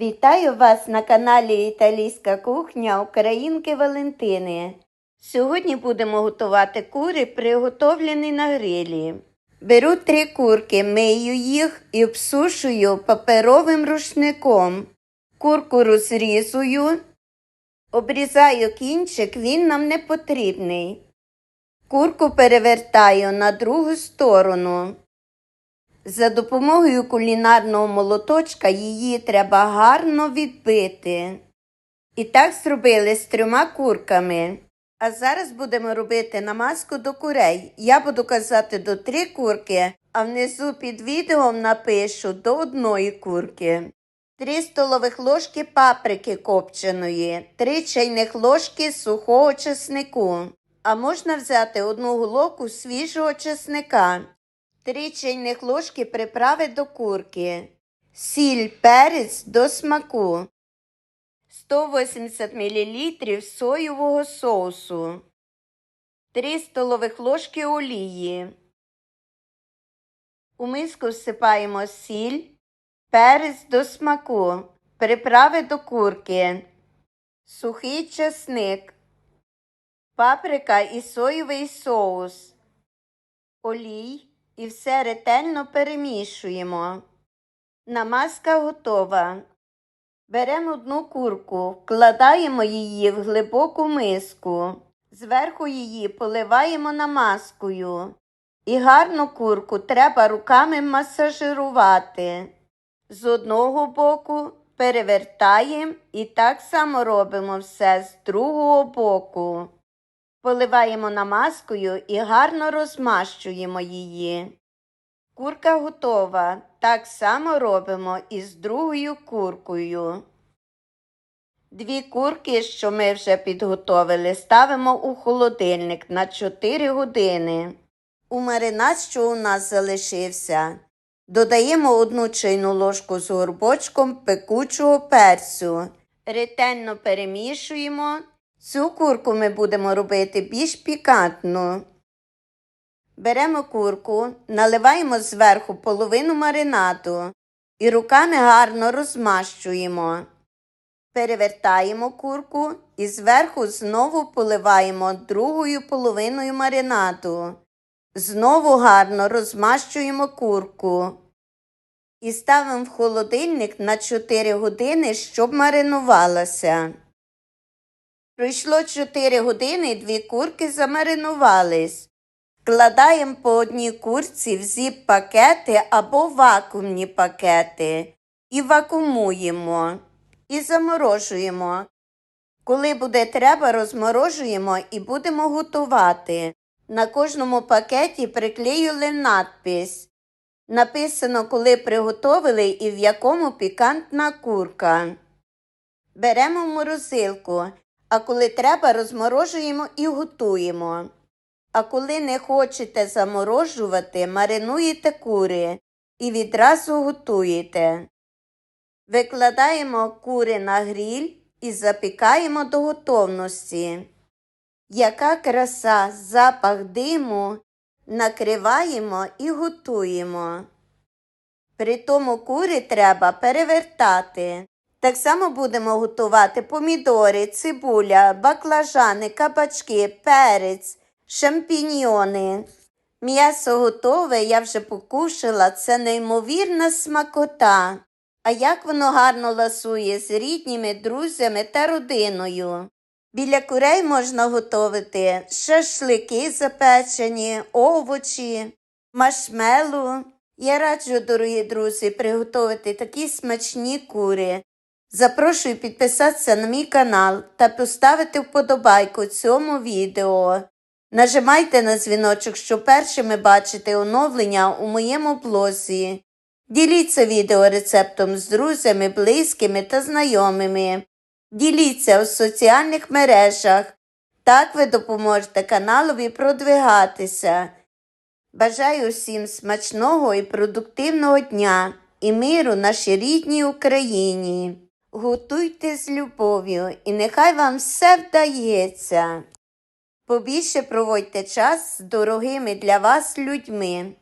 Вітаю вас на каналі Італійська кухня Українки Валентини. Сьогодні будемо готувати кури, приготовлені на грилі. Беру три курки, мию їх і обсушую паперовим рушником. Курку розрізую, обрізаю кінчик, він нам не потрібний. Курку перевертаю на другу сторону. За допомогою кулінарного молоточка її треба гарно відбити. І так зробили з трьома курками. А зараз будемо робити намазку до курей. Я буду казати до три курки, а внизу під відео напишу до одної курки. Три столових ложки паприки копченої, три чайних ложки сухого чеснику. А можна взяти одну головку свіжого чесника. 3 чайних ложки приправи до курки, сіль, перець до смаку, 180 мл соєвого соусу, 3 столових ложки олії. У миску всипаємо сіль, перець до смаку, приправи до курки, сухий чесник, паприка і соєвий соус, олій і все ретельно перемішуємо. Намазка готова. Беремо одну курку, вкладаємо її в глибоку миску. Зверху її поливаємо намазкою. І гарну курку треба руками масажирувати. З одного боку перевертаємо і так само робимо все з другого боку. Поливаємо намазкою і гарно розмащуємо її. Курка готова. Так само робимо і з другою куркою. Дві курки, що ми вже підготовили, ставимо у холодильник на 4 години. У маринад, що у нас залишився, додаємо одну чайну ложку з горбочком пекучого перцю. Ретельно перемішуємо. Цю курку ми будемо робити більш пікантну. Беремо курку, наливаємо зверху половину маринаду і руками гарно розмащуємо. Перевертаємо курку і зверху знову поливаємо другою половиною маринаду. Знову гарно розмащуємо курку. І ставимо в холодильник на 4 години, щоб маринувалася. Пройшло 4 години і дві курки замаринувались. Вкладаємо по одній курці в зіп-пакети або вакуумні пакети і вакуумуємо і заморожуємо. Коли буде треба, розморожуємо і будемо готувати. На кожному пакеті приклеїли надпис. Написано, коли приготовили і в якому пікантна курка. Беремо морозилку, а коли треба, розморожуємо і готуємо. А коли не хочете заморожувати, маринуєте кури і відразу готуєте. Викладаємо кури на гріль і запікаємо до готовності. Яка краса, запах диму, накриваємо і готуємо. При тому кури треба перевертати. Так само будемо готувати помідори, цибуля, баклажани, кабачки, перець, шампіньйони. М'ясо готове, я вже покушала, це неймовірна смакота. А як воно гарно ласує з рідніми, друзями та родиною. Біля курей можна готувати шашлики запечені, овочі, машмелу. Я раджу, дорогі друзі, приготувати такі смачні кури. Запрошую підписатися на мій канал та поставити вподобайку цьому відео. Нажимайте на дзвіночок, щоб першими бачити оновлення у моєму блозі. Діліться відео рецептом з друзями, близькими та знайомими. Діліться у соціальних мережах. Так ви допоможете каналові продвигатися. Бажаю всім смачного і продуктивного дня і миру нашій рідній Україні. Готуйте з любов'ю і нехай вам все вдається. Побільше проводьте час з дорогими для вас людьми.